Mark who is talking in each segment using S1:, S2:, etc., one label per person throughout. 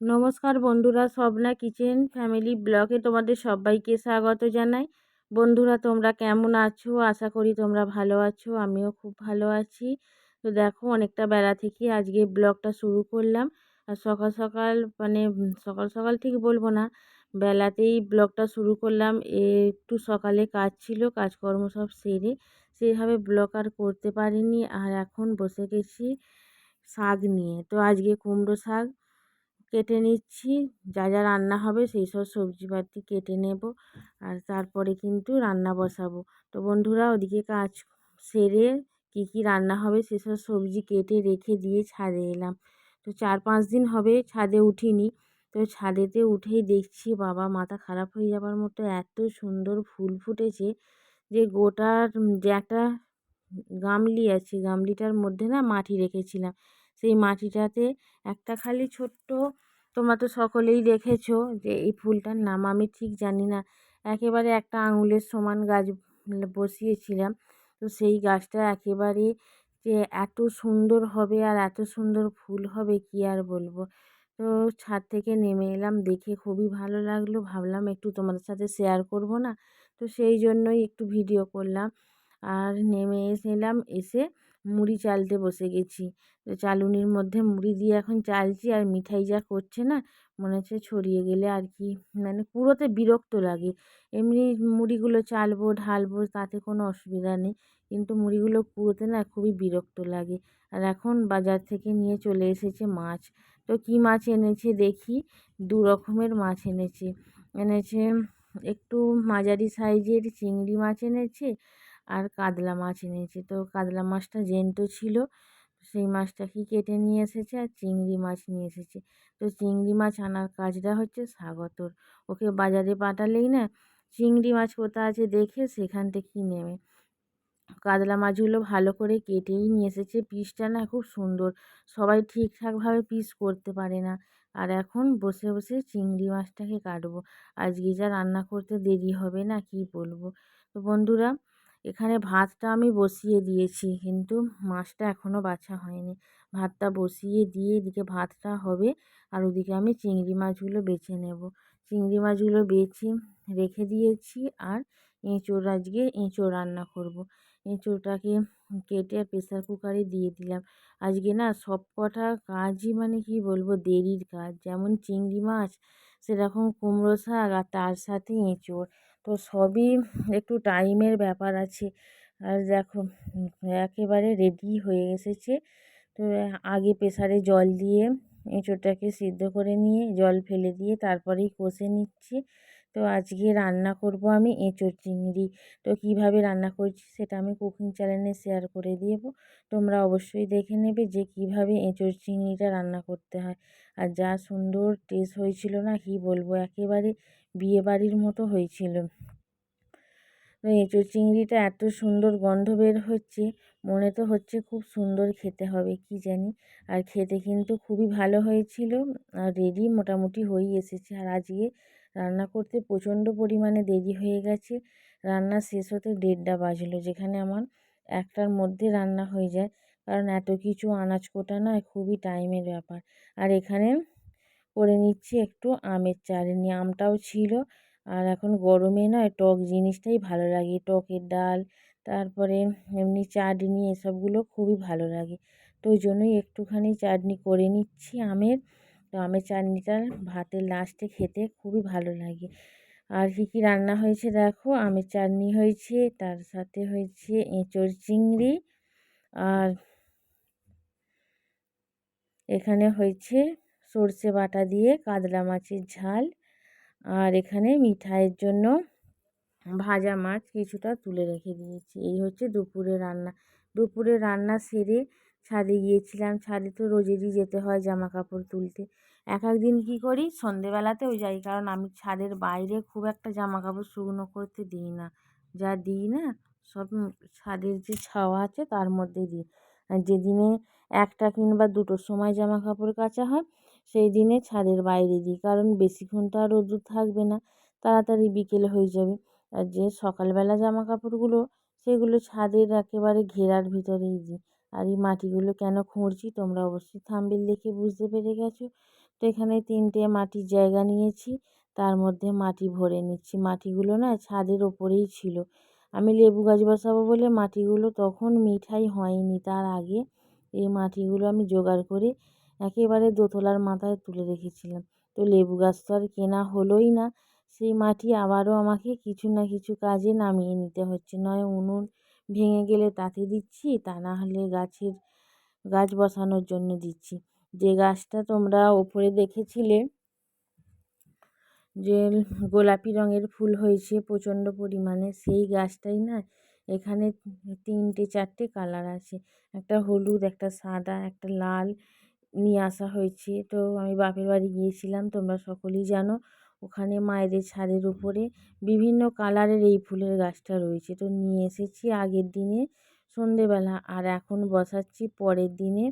S1: নমস্কার বন্ধুরা, Swapna kitchen family ব্লগে তোমাদের সবাইকে স্বাগত জানাই। বন্ধুরা, তোমরা কেমন আছো? আশা করি তোমরা ভালো আছো, আমিও খুব ভালো আছি। তো দেখো, অনেকটা বেলা থেকে আজকে ব্লগটা শুরু করলাম। আর সকাল সকাল মানে সকাল সকাল ঠিক বলব না, বেলাতেই ব্লগটা শুরু করলাম। একটু সকালে কাজ ছিল, কাজকর্ম সব সেরে সেইভাবে ব্লগ আর করতে পারিনি। আর এখন বসে গেছি শাক নিয়ে। তো আজকে কুমড়ো শাক কেটে নিচ্ছি। যা যা রান্না হবে সেই সব সবজিপাতি কেটে নেব আর তারপরে কিন্তু রান্না বসাবো। তো বন্ধুরা, ওদিকে কাজ সেরে কী কী রান্না হবে সেসব সবজি কেটে রেখে দিয়ে ছাদে এলাম। তো চার, পাঁচ দিন হবে ছাদে উঠিনি। তো ছাদেতে উঠেই দেখছি বাবা, মাথা খারাপ হয়ে যাবার মতো এত সুন্দর ফুল ফুটেছে যে গোটার যে একটা গামলি আছে, গামলিটার মধ্যে না মাটি রেখেছিলাম। সেই মাটিটাতে একটা খালি ছোট্ট তোমরা তো সকলেই দেখেছ যে এই ফুলটার নাম আমি ঠিক জানি না। একেবারে একটা আঙুলের সমান গাছ বসিয়েছিলাম। তো সেই গাছটা একেবারে যে এত সুন্দর হবে আর এত সুন্দর ফুল হবে কি আর বলব? তো ছাদ থেকে নেমে এলাম, দেখে খুবই ভালো লাগল। ভাবলাম একটু তোমাদের সাথে শেয়ার করব না? তো সেই জন্যই একটু ভিডিও করলাম। আর নেমে এসে এলাম, এসে মুড়ি চালতে বসে গেছি। তো চালুনির মধ্যে মুড়ি দিয়ে এখন চালছি আর মিঠাই যা করছে না, মনে হচ্ছে ছড়িয়ে গেলে আর কি মানে পুরোতে বিরক্ত লাগে। এমনি মুড়িগুলো চালবো, ঢালবো, তাতে কোনো অসুবিধা নেই। কিন্তু মুড়িগুলো পুরোতে না খুবই বিরক্ত লাগে। আর এখন বাজার থেকে নিয়ে চলে এসেছে মাছ। তো কী মাছ এনেছে দেখি? দু রকমের মাছ এনেছে। এনেছে একটু মাঝারি সাইজের চিংড়ি মাছ এনেছে আর কাতলা মাছ এনেছে। তো কাতলা মাছটা জ্যান্ত ছিল, সেই মাছটাকে কেটে নিয়ে এসেছে আর চিংড়ি মাছ নিয়ে এসেছে। তো চিংড়ি মাছ আনার কাজটা হচ্ছে স্বাগতর। ওকে বাজারে পাঠালেই না, চিংড়ি মাছ কোথা আছে দেখে সেখান থেকেই নেবে কাতলা মাছগুলো ভালো করে কেটেই নিয়ে এসেছে। পিসটা না খুব সুন্দর, সবাই ঠিকঠাকভাবে পিস করতে পারে না। আর এখন বসে বসে চিংড়ি মাছটাকে কাটবো। আজকে যা রান্না করতে দেরি হবে না, কি বলব? তো বন্ধুরা এখানে ভাতটা আমি বসিয়ে দিয়েছি, কিন্তু মাছটা এখনও বাছা হয়নি। ভাতটা বসিয়ে দিয়ে এদিকে ভাতটা হবে আর ওদিকে আমি চিংড়ি মাছগুলো বেছে নেব। চিংড়ি মাছগুলো বেছে রেখে দিয়েছি আর এঁচোড়, আজকে এঁচোড় রান্না করব। এঁচোড়টাকে কেটে আর প্রেসার কুকারে দিয়ে দিলাম। আজকে না সব কটা কাজই মানে কি বলব, দেরির কাজ। যেমন চিংড়ি মাছ, সেরকম কুমড়ো শাক আর তার সাথে এঁচোড়। তো সবই একটু টাইমের ব্যাপার আছে। আর দেখো, একেবারে রেডি হয়ে এসেছে। তো আগে প্রেসারে জল দিয়ে এঁচোড়টাকে সিদ্ধ করে নিয়ে জল ফেলে দিয়ে তারপরেই কষে নিচ্ছি। তো আজকে রান্না করব আমি এঁচোড় চিংড়ি। তো কীভাবে রান্না করছি সেটা আমি কুকিং চ্যানেলে শেয়ার করে দেবো। তোমরা অবশ্যই দেখে নেবে যে কীভাবে এঁচোড় চিংড়িটা রান্না করতে হয়। আর যা সুন্দর টেস্ট হয়েছিল না, কি বলব, একেবারে বিয়েবাড়ির মতো হয়েছিল। এঁচোড় চিংড়িটা এত সুন্দর গন্ধ বের হচ্ছে, মনে তো হচ্ছে খুব সুন্দর খেতে হবে, কি জানি। আর খেতে কিন্তু খুবই ভালো হয়েছিল, আর রেডি মোটামুটি হয়েই এসেছে। আর আজকে রান্না করতে প্রচণ্ড পরিমাণে দেরি হয়ে গেছে। রান্না শেষ হতে দেড়টা বাজলো, যেখানে আমার একটার মধ্যে রান্না হয়ে যায়। কারণ এত কিছু আনাজ কোটা না খুবই টাইমের ব্যাপার। আর এখানে করে নিচ্ছি একটু আমের চাটনি। আমটাও ছিল, আর এখন গরমে না টক জিনিসটাই ভালো লাগে। টকের ডাল, তারপরে এমনি চাটনি, এসবগুলো খুবই ভালো লাগে। তো ওই জন্যই একটুখানি চাটনি করে নিচ্ছি আমের। তো আমের চাটনিটা ভাতের লাস্টে খেতে খুবই ভালো লাগে। আর কী কী রান্না হয়েছে দেখো? আমের চাটনি হয়েছে, তার সাথে হয়েছে এঁচোড় চিংড়ি আর এখানে হয়েছে সর্ষে বাটা দিয়ে কাতলা মাছের ঝাল। আর এখানে মিঠাইয়ের জন্য ভাজা মাছ কিছুটা তুলে রেখে দিয়েছি। এই হচ্ছে দুপুরে রান্না। দুপুরে রান্না সেরে ছাদে গিয়েছিলাম। ছাদে তো রোজেরই যেতে হয় জামা কাপড় তুলতে। এক এক দিন কী করি? সন্ধেবেলাতেও যাই। কারণ আমি ছাদের বাইরে খুব একটা জামা কাপড় শুকনো করতে দিই না। যা দিই না, সব ছাদের যে ছাওয়া আছে তার মধ্যে দিই। আর যেদিনে একটা কিংবা দুটোর সময় জামা কাপড় কাচা হয়, সেই দিনে ছাদের বাইরে দিই। কারণ বেশিক্ষণ তো আর রোদ্দুর থাকবে না, তাড়াতাড়ি বিকেল হয়ে যাবে। আর যে সকালবেলা জামা কাপড়গুলো সেগুলো ছাদের একেবারে ঘেরার ভিতরেই দিই। আর এই মাটিগুলো কেন খুঁড়ছি? তোমরা অবশ্যই থাম্বনেল দেখে বুঝতে পেরে গেছো। তো এখানে তিনটে মাটির জায়গা নিয়েছি, তার মধ্যে মাটি ভরে নিচ্ছি। মাটিগুলো না ছাদের ওপরেই ছিল। আমি লেবু গাছ বসাবো বলে মাটিগুলো তখন মিঠাই হয়নি। তার আগে এই মাটিগুলো আমি জোগাড় করে একেবারে দোতলার মাথায় তুলে রেখেছিলাম। তো লেবু গাছ তো আর কেনা হলোই না। সেই মাটি আবারও আমাকে কিছু না কিছু কাজে নামিয়ে নিতে হচ্ছে। নয় উনুন ভেঙে গেলে তাতে দিচ্ছি, তা না হলে গাছের গাছ বসানোর জন্য দিচ্ছি। যে গাছটা তোমরা ওপরে দেখেছিলে, যে গোলাপি রঙের ফুল হয়েছে প্রচণ্ড পরিমাণে, সেই গাছটাই না এখানে তিনটে, চারটে কালার আছে। একটা হলুদ, একটা সাদা, একটা লাল নিয়ে আসা হয়েছে। তো আমি বাপের বাড়ি গিয়েছিলাম, তোমরা সকলেই জানো। ওখানে মায়েদের ছাদের উপরে বিভিন্ন কালারের এই ফুলের গাছটা রয়েছে। তো নিয়ে এসেছি আগের দিনে সন্ধেবেলা আর এখন বসাচ্ছি পরের দিনে।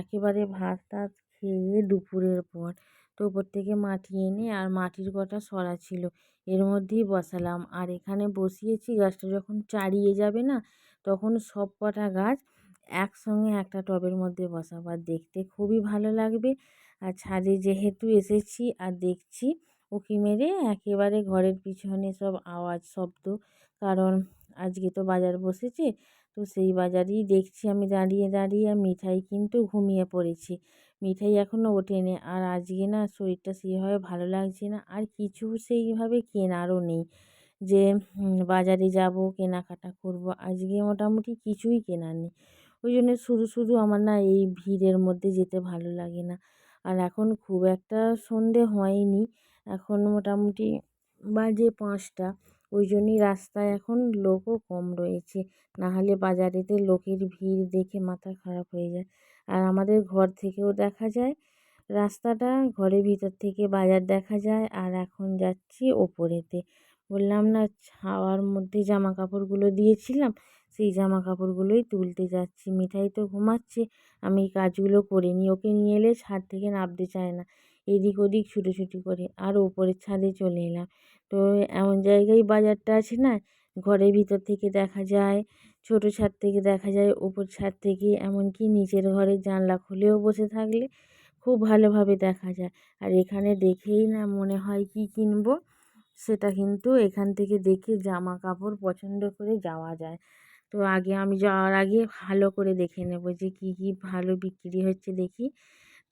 S1: একেবারে ভাত টাত খেয়ে দুপুরের পর। তো ওপর থেকে মাটি এনে আর মাটির কটা সরা ছিল, এর মধ্যেই বসালাম। আর এখানে বসিয়েছি গাছটা যখন চারিয়ে যাবে না, তখন সব কটা গাছ একসঙ্গে একটা টবের মধ্যে বসাবো। আর দেখতে খুবই ভালো লাগবে। আর ছাদে যেহেতু এসেছি আর দেখছি উঁকি মেরে একেবারে ঘরের পিছনে সব আওয়াজ, শব্দ। কারণ আজকে তো বাজার বসেছে, তো সেই বাজারেই দেখছি আমি দাঁড়িয়ে দাঁড়িয়ে মিঠাই কিন্তু ঘুমিয়ে পড়েছে। মিঠাই এখনও ওঠেনি আর আজকে না শরীরটা সেভাবে ভালো লাগছে না আর কিছু সেইভাবে কেনারও নেই। যে বাজারে যাব, কেনাকাটা করব, আজকে মোটামুটি কিছুই কেনার নেই। ওই জন্য শুধু শুধু আমার না এই ভিড়ের মধ্যে যেতে ভালো লাগে না। আর এখন খুব একটা সন্ধে হয়নি। এখন মোটামুটি বাজে পাঁচটা। ওই জন্যই রাস্তায় এখন লোকও কম রয়েছে। নাহলে বাজারেতে লোকের ভিড় দেখে মাথা খারাপ হয়ে যায়। আর আমাদের ঘর থেকেও দেখা যায়, রাস্তাটা ঘরের ভিতর থেকে বাজার দেখা যায় আর এখন যাচ্ছি ওপরেতে। বললাম, না, ছাওয়ার মধ্যে জামা কাপড়গুলো দিয়েছিলাম, সেই জামা কাপড়গুলোই তুলতে যাচ্ছি। মিঠাই তো ঘুমাচ্ছে, আমি কাজগুলো করে নিই ওকে নিয়ে এলে ছাদ থেকে নামতে চায় না। এদিক ওদিক ছুটোছুটি করে আর ওপরের ছাদে চলে এলাম। তো এমন জায়গায় বাজারটা আছে না? ঘরের ভিতর থেকে দেখা যায়, ছোটো ছাদ থেকে দেখা যায় ওপর ছাদ থেকে এমনকি নিচের ঘরের জানলা খুলেও বসে থাকলে খুব ভালোভাবে দেখা যায়। আর এখানে দেখেই না মনে হয় কী কিনবো? সেটা কিন্তু এখান থেকে দেখে জামা কাপড় পছন্দ করে যাওয়া যায়। তো আগে আমি যাওয়ার আগে ভালো করে দেখে নেব যে কী কী ভালো বিক্রি হচ্ছে দেখি।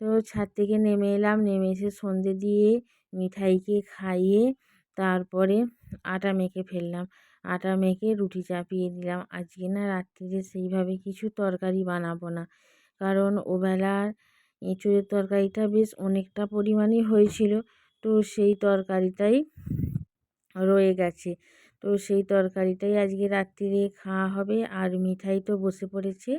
S1: তো ছাদ থেকে নেমে এলাম। নেমে এসে সন্ধে দিয়ে মিঠাইকে খাইয়ে তারপরে আটা মেখে ফেললাম। আটা মেখে রুটি চাপিয়ে দিলাম। আজকে না রাত্রিরে সেইভাবে কিছু তরকারি বানাবো না। কারণ ওবেলার এঁচোড়ের তরকারিটা বেশ অনেকটা পরিমাণই হয়েছিল। তো সেই তরকারিটাই রয়ে গেছে। তো সেই তরকারিটাই আজকে রাত্রিরে খাওয়া হবে। আর মিঠাই তো বসে পড়েছে।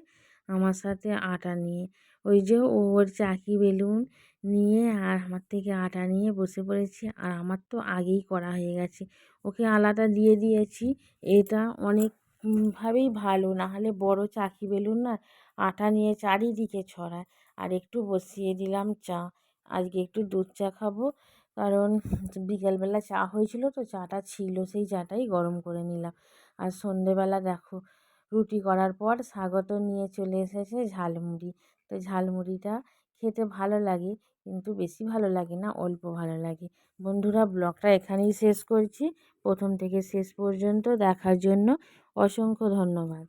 S1: আমার সাথে আটা নিয়ে। ওই যে ওর চাকি বেলুন নিয়ে আর আমার থেকে আটা নিয়ে বসে পড়েছে। আর আমার তো আগেই করা হয়ে গেছে। ওকে আলাদা দিয়ে দিয়েছি। এটা অনেকভাবেই ভালো। নাহলে বড় চাকি বেলুন না আটা নিয়ে চারিদিকে ছড়ায়। আর একটু বসিয়ে দিলাম চা। আজকে একটু দুধ চা খাব। কারণ বিকেলবেলা চা হয়েছিল তো চাটা ছিল। সেই চাটাই গরম করে নিলাম। আর সন্ধেবেলা দেখো রুটি করার পর স্বাগত নিয়ে চলে এসেছে ঝালমুড়ি। তো ঝালমুড়িটা খেতে ভালো লাগে, কিন্তু বেশি ভালো লাগে না, অল্প ভালো লাগে। বন্ধুরা, ব্লগটা এখানেই শেষ করছি। প্রথম থেকে শেষ পর্যন্ত দেখার জন্য অসংখ্য ধন্যবাদ।